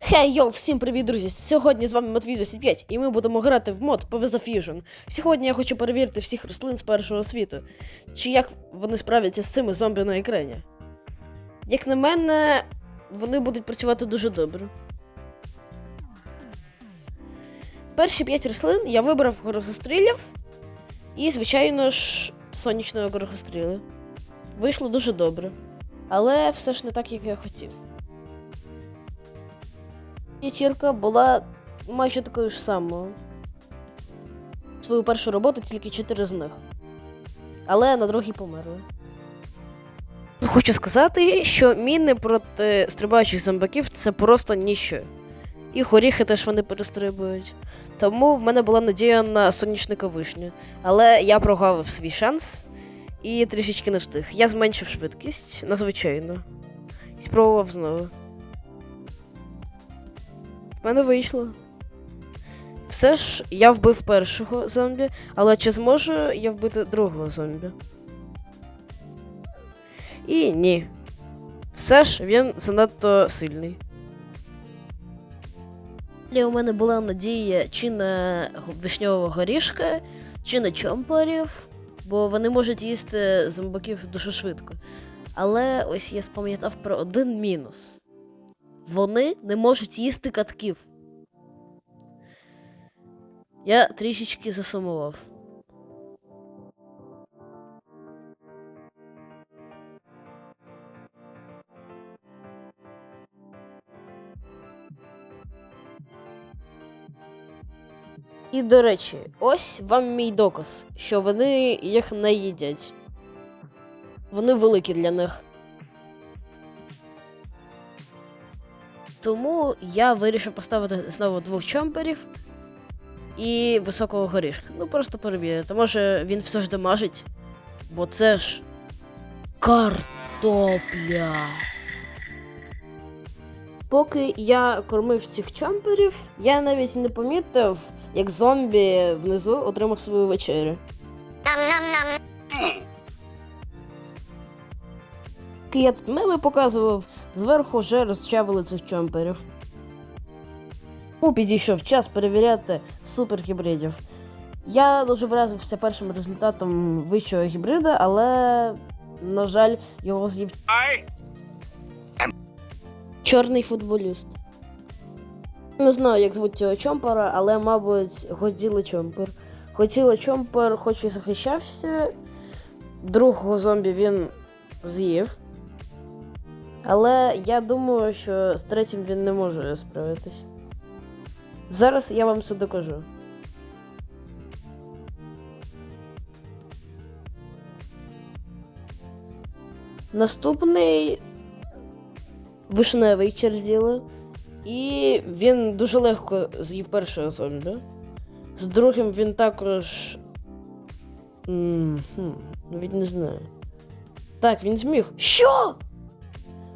Хей, йоу, всім привіт, друзі! Сьогодні з вами Матвій 25 і ми будемо грати в мод PvZ Fusion. Сьогодні я хочу перевірити всіх рослин з першого світу, чи як вони справляться з цими зомбі на екрані. Як на мене, вони будуть працювати дуже добре. Перші 5 рослин я вибрав горохострілів і, звичайно ж, сонячного горохостріли. Вийшло дуже добре. Але все ж не так, як я хотів. П'ятірка була майже такою ж самою. Свою першу роботу тільки чотири з них. Але на другій померли. Хочу сказати, що міни проти стрибаючих зомбаків це просто ніщо. І горіхи теж вони перестрибують. Тому в мене була надія на сонячника вишню. Але я прогавив свій шанс і трішечки не встиг. Я зменшив швидкість надзвичайно. І спробував знову. В мене вийшло. Все ж я вбив першого зомбі, але чи зможу я вбити другого зомбі? І ні. Все ж він занадто сильний. Далі у мене була надія чи на вишньового горішка, чи на чомпарів, бо вони можуть їсти зомбаків дуже швидко. Але ось я спам'ятав про один мінус. Вони не можуть їсти катків. Я трішечки засумував. І до речі, ось вам мій доказ, що вони їх не їдять. Вони великі для них. Тому я вирішив поставити знову двох чомперів і високого горішка. Ну просто перевірити. Може він все ж дамажить, бо це ж картопля. Поки я кормив цих чомперів, я навіть не помітив, як зомбі внизу отримав свою вечерю. Я тут меми показував, зверху вже розчавили цих чомперів. Ну, підійшов час перевіряти супергібридів. Я дуже вразився першим результатом вищого гібрида, але, на жаль, його з'їв чорний футболіст. Не знаю, як звуть цього чомпера, але, мабуть, Годзіла Чомпер. Годзіла Чомпер хоч і захищався, другого зомбі він з'їв. Але я думаю, що з третім він не може справитись. Зараз я вам це докажу. Наступний вишневий черзіли. І він дуже легко з'їв першого зомбі. З другим він також. М, хм, Навіть не знаю. Так, він зміг. Що?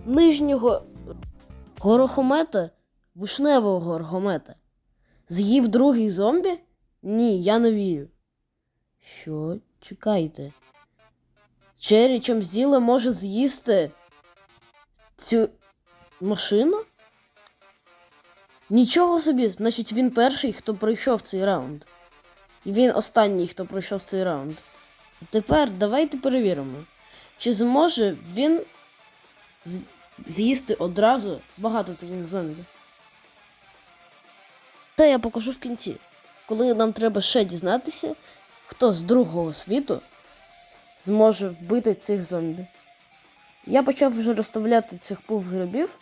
Нижнього горохомета? Вишневого горохомета. З'їв другий зомбі? Ні, я не вірю. Що? Чекайте. Чері Чомзіла може з'їсти цю машину? Нічого собі, значить він перший, хто пройшов цей раунд. І він останній, хто пройшов цей раунд. А тепер давайте перевіримо, чи зможе він з'їсти одразу багато таких зомбі. Це я покажу в кінці, коли нам треба ще дізнатися, хто з другого світу зможе вбити цих зомбі. Я почав вже розставляти цих пув грибів,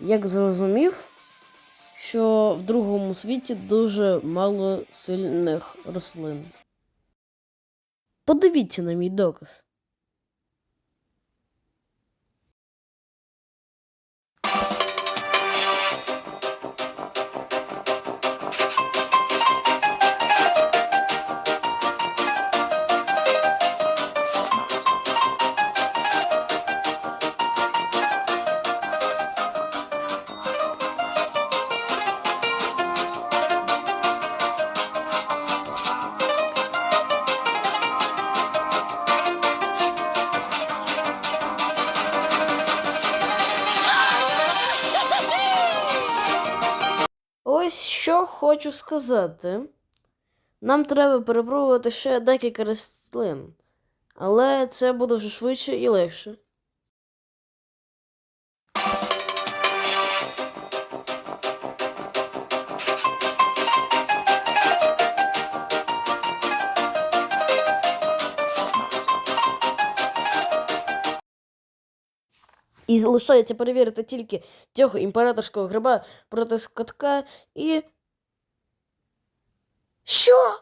як зрозумів, що в другому світі дуже мало сильних рослин. Подивіться на мій доказ. Хочу сказати. Нам треба перепробувати ще декілька рослин. Але це буде вже швидше і легше. І залишається перевірити тільки цього імператорського гриба проти скотка і. Що?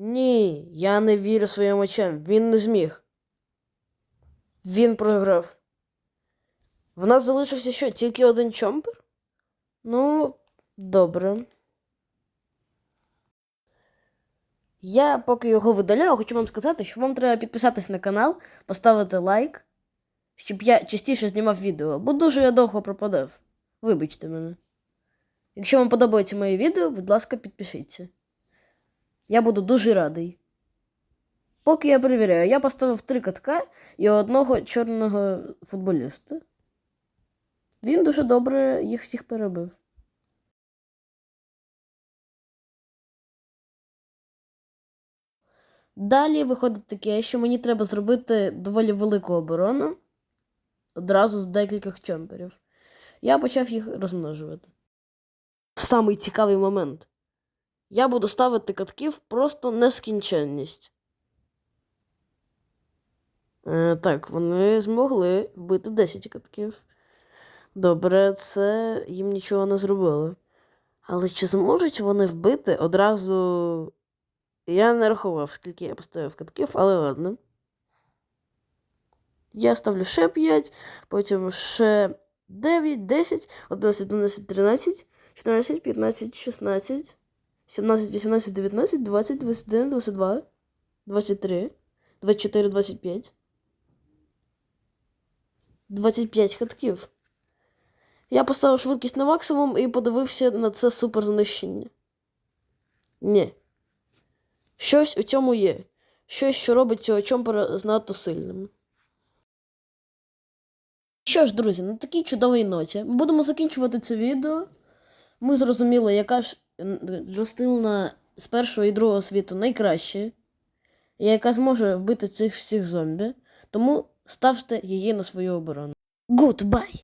Ні, я не вірю своїм очам. Він не зміг. Він програв. В нас залишився що, тільки один чомпер? Ну, добре. Я поки його видаляю, хочу вам сказати, що вам треба підписатись на канал, поставити лайк, щоб я частіше знімав відео, бо дуже я довго пропадав. Вибачте мене. Якщо вам подобається моє відео, будь ласка, підпишіться. Я буду дуже радий. Поки я перевіряю, я поставив три катка і одного чорного футболіста. Він дуже добре їх всіх перебив. Далі виходить таке, що мені треба зробити доволі велику оборону одразу з декількох чемперів. Я почав їх розмножувати. Самий цікавий момент. Я буду ставити катків просто нескінченність. Е, так, вони змогли вбити 10 катків. Добре, це їм нічого не зробило. Але чи зможуть вони вбити одразу. Я не рахував, скільки я поставив катків, але ладно. Я ставлю ще 5, потім ще 9, 10, 11, 12, 13, 14, 15, 16, 17, 18, 19, 20, 21, 22, 23, 24, 25. 25 хатків. Я поставив швидкість на максимум і подивився на це супер знищення. Ні. Щось у цьому є. Щось, що робить цього чомпера знато сильним. Що ж, друзі, на такій чудовій ноті ми будемо закінчувати це відео. Ми зрозуміли, яка ж м, з першого і другого світу найкраща, і яка зможе вбити цих всіх зомбі. Тому ставте її на свою оборону. Goodbye!